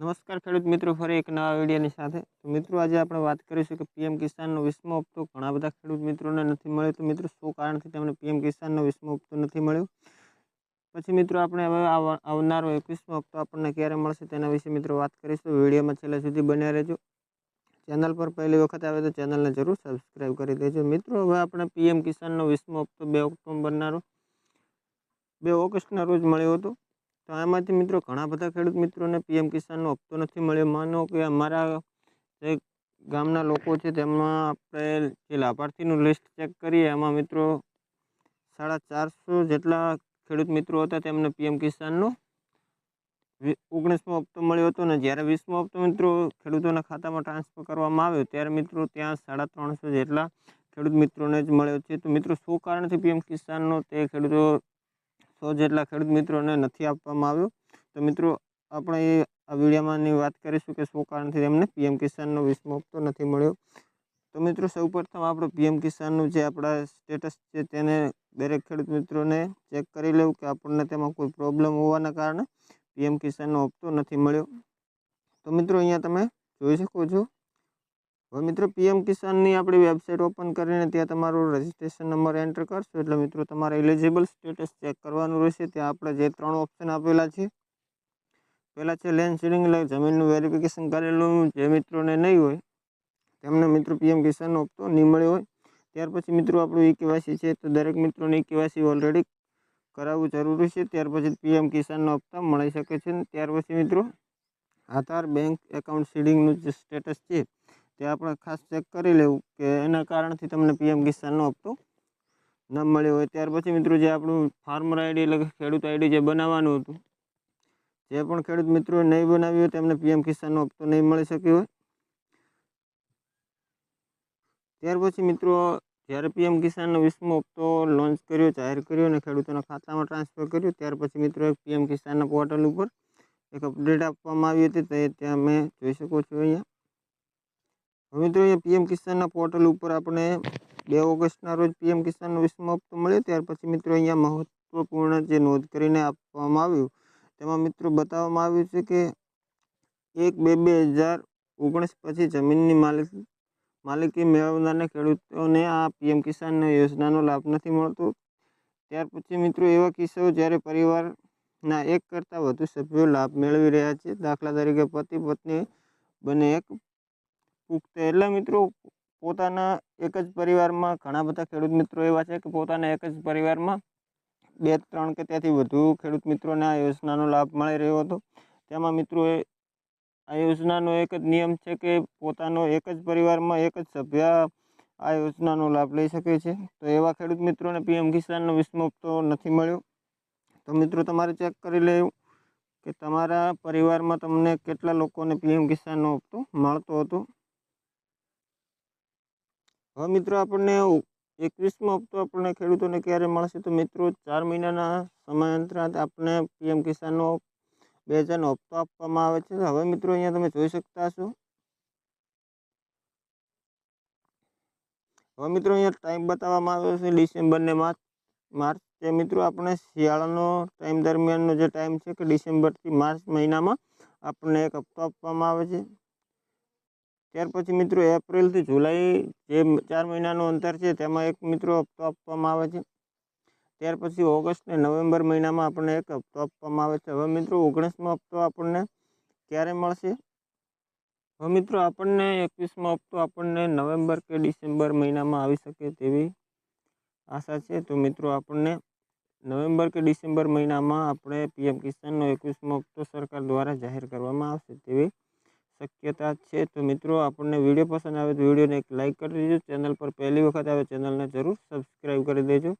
નમસ્કાર ખેડૂત મિત્રો, ફરી એક નવા વિડીયોની સાથે. તો મિત્રો, આજે આપણે વાત કરીશું કે પીએમ કિસાનનો વીસમો હપ્તો. ઘણા બધા ખેડૂત મિત્રોને નથી મળ્યો. તો મિત્રો, શું કારણથી તેમને પીએમ કિસાનનો વીસમો હપ્તો નથી મળ્યો? પછી મિત્રો, આપણે હવે આવનારો એકવીસમો હપ્તો આપણને ક્યારે મળશે તેના વિશે મિત્રો વાત કરીશું. વિડીયોમાં છેલ્લા સુધી બન્યા રહેજો. ચેનલ પર પહેલી વખત આવે તો ચેનલને જરૂર સબસ્ક્રાઈબ કરી દેજો. મિત્રો, હવે આપણે પીએમ કિસાનનો વીસમો હપ્તો બે ઓક્ટોબરના રોજ, બે ઓગસ્ટના રોજ મળ્યો હતો. તો આમાંથી મિત્રો ઘણા બધા ખેડૂત મિત્રોને પીએમ કિસાનનો હપ્તો નથી મળ્યો. માનો કે અમારા જે ગામના લોકો છે તેમાં આપણે જે લાભાર્થીનું લિસ્ટ ચેક કરીએ, એમાં મિત્રો સાડા ચારસો જેટલા ખેડૂત મિત્રો હતા, તેમને પીએમ કિસાનનો ઓગણીસમો હપ્તો મળ્યો હતો. ને જ્યારે વીસમો હપ્તો મિત્રો ખેડૂતોના ખાતામાં ટ્રાન્સફર કરવામાં આવ્યો, ત્યારે મિત્રો ત્યાં સાડા ત્રણસો જેટલા ખેડૂત મિત્રોને જ મળ્યો છે. તો મિત્રો શું કારણથી પીએમ કિસાનનો તે ખેડૂતો સો જેટલા ખેડૂત મિત્રોને નથી આપવામાં આવ્યો. તો મિત્રો, આપણે આ વિડીયોમાંની વાત કરીશું કે શું કારણથી તેમને પીએમ કિસાનનો વીસમો હપ્તો નથી મળ્યો. તો મિત્રો, સૌપ્રથમ આપણે પીએમ કિસાનનું જે આપણા સ્ટેટસ છે તેને દરેક ખેડૂત મિત્રોને ચેક કરી લેવું કે આપણને તેમાં કોઈ પ્રોબ્લેમ હોવાના કારણે પીએમ કિસાનનો હપ્તો નથી મળ્યો. તો મિત્રો, અહીંયા તમે જોઈ શકો છો હવે મિત્રો પીએમ કિસાનની આપણી વેબસાઇટ ઓપન કરીને ત્યાં તમારો રજિસ્ટ્રેશન નંબર એન્ટર કરશો. એટલે મિત્રો, તમારે એલિજિબલ સ્ટેટસ ચેક કરવાનું રહેશે. ત્યાં આપણે જે ત્રણ ઓપ્શન આપેલા છે. પહેલાં છે લેન્ડ સીડિંગ એટલે જમીનનું વેરિફિકેશન કરેલું. જે મિત્રોને નહીં હોય, તેમને મિત્રો પીએમ કિસાનનો હપ્તો નહીં મળ્યો હોય. ત્યાર પછી મિત્રો, આપણું ઈ કેવાયસી છે. તો દરેક મિત્રોને ઈ કેવાયસી ઓલરેડી કરાવવું જરૂરી છે. ત્યાર પછી પીએમ કિસાનનો હપ્તા મળી શકે છે. ત્યાર પછી મિત્રો, આધાર બેંક એકાઉન્ટ સીડિંગનું જે સ્ટેટસ છે તે આપણે ખાસ ચેક કરી લેવું કે એના કારણથી તમને પીએમ કિસાનનો હપ્તો ન મળ્યો હોય ત્યાર પછી મિત્રો જે આપણું ફાર્મર આઈડી એટલે કે ખેડૂત આઈડી જે બનાવવાનું હતું, જે પણ ખેડૂત મિત્રોએ નહીં બનાવ્યું હોય તેમને પીએમ કિસાનનો હપ્તો નહીં મળી શક્યો હોય. ત્યાર પછી મિત્રો જ્યારે પીએમ કિસાનનો વીસમો હપ્તો લોન્ચ કર્યો, જાહેર કર્યો અને ખેડૂતોના ખાતામાં ટ્રાન્સફર કર્યું, ત્યાર પછી મિત્રો એક પીએમ કિસાનના પોર્ટલ ઉપર એક અપડેટ આપવામાં આવી હતી, તે ત્યાં મેં જોઈ શકો છો અહીંયા. મિત્રો, અહીંયા પીએમ કિસાનના પોર્ટલ ઉપર આપણે બે ઓગસ્ટના રોજ પીએમ કિસાનનો વીસમો મળ્યો. ત્યાર પછી મિત્રો, અહીંયા મહત્વપૂર્ણ જે નોંધ કરીને આપવામાં આવ્યું, તેમાં મિત્રો બતાવવામાં આવ્યું છે કે એક બે બે હજાર ઓગણીસ પછી જમીનની માલિક, માલિકી મેળવનારને ખેડૂતોને આ પીએમ કિસાન યોજનાનો લાભ નથી મળતો. ત્યાર પછી મિત્રો, એવા કિસ્સાઓ જ્યારે પરિવારના એક કરતાં વધુ સભ્યો લાભ મેળવી રહ્યા છે. દાખલા તરીકે પતિ પત્ની બંને એક પુખ્ત એટલે મિત્રો પોતાના એક જ પરિવારમાં, ઘણા બધા ખેડૂત મિત્રો એવા છે કે પોતાના એક જ પરિવારમાં બે ત્રણ કે ત્યાંથી વધુ ખેડૂત મિત્રોને આ યોજનાનો લાભ મળી રહ્યો હતો. તેમાં મિત્રોએ આ યોજનાનો એક જ નિયમ છે કે પોતાનો એક જ પરિવારમાં એક જ સભ્ય આ યોજનાનો લાભ લઈ શકે છે. તો એવા ખેડૂત મિત્રોને પીએમ કિસાનનો વિસ્મોપતો નથી મળ્યો. તો મિત્રો તમારે ચેક કરી લેવું કે તમારા પરિવારમાં તમને કેટલા લોકોને પીએમ કિસાનનો હપ્તો મળતો હતો? હવે મિત્રો આપણને એકવીસમો હપ્તો આપણને ખેડૂતોને ક્યારે મળશે? તો મિત્રો, ચાર મહિનાના સમયાંતરાત આપણને પીએમ કિસાનનો બે હજારનો હપ્તો આપવામાં આવે છે. હવે મિત્રો અહીંયા તમે જોઈ શકતા છો હવે મિત્રો અહીંયા ટાઈમ બતાવવામાં આવ્યો છે ડિસેમ્બરને માર્ચ. માર્ચ તે મિત્રો આપણે શિયાળાનો ટાઈમ દરમિયાનનો જે ટાઈમ છે કે ડિસેમ્બરથી માર્ચ મહિનામાં આપણને એક હપ્તો આપવામાં આવે છે. ત્યાર પછી મિત્રો એપ્રિલથી જુલાઈ જે ચાર મહિનાનું અંતર છે, તેમાં એક મિત્રો હપ્તો આપવામાં આવે છે. ત્યાર પછી ઓગસ્ટ અને નવેમ્બર મહિનામાં આપણને એક હપ્તો આપવામાં આવે છે. હવે મિત્રો ઓગણીસમો હપ્તો આપણને ક્યારે મળશે? હવે મિત્રો આપણને એકવીસમો હપ્તો આપણને નવેમ્બર કે ડિસેમ્બર મહિનામાં આવી શકે તેવી આશા છે. તો મિત્રો આપણને નવેમ્બર કે ડિસેમ્બર મહિનામાં આપણે પીએમ કિસાનનો એકવીસમો હપ્તો સરકાર દ્વારા જાહેર કરવામાં આવશે તેવી શક્યતા છે તો મિત્રો આપણને વીડિયો પસંદ આવે તો વિડીયોને એક લાઇક કરી દેજો. ચેનલ પર પહેલી વખત આવે ચેનલને જરૂર સબસ્ક્રાઈબ કરી દેજો.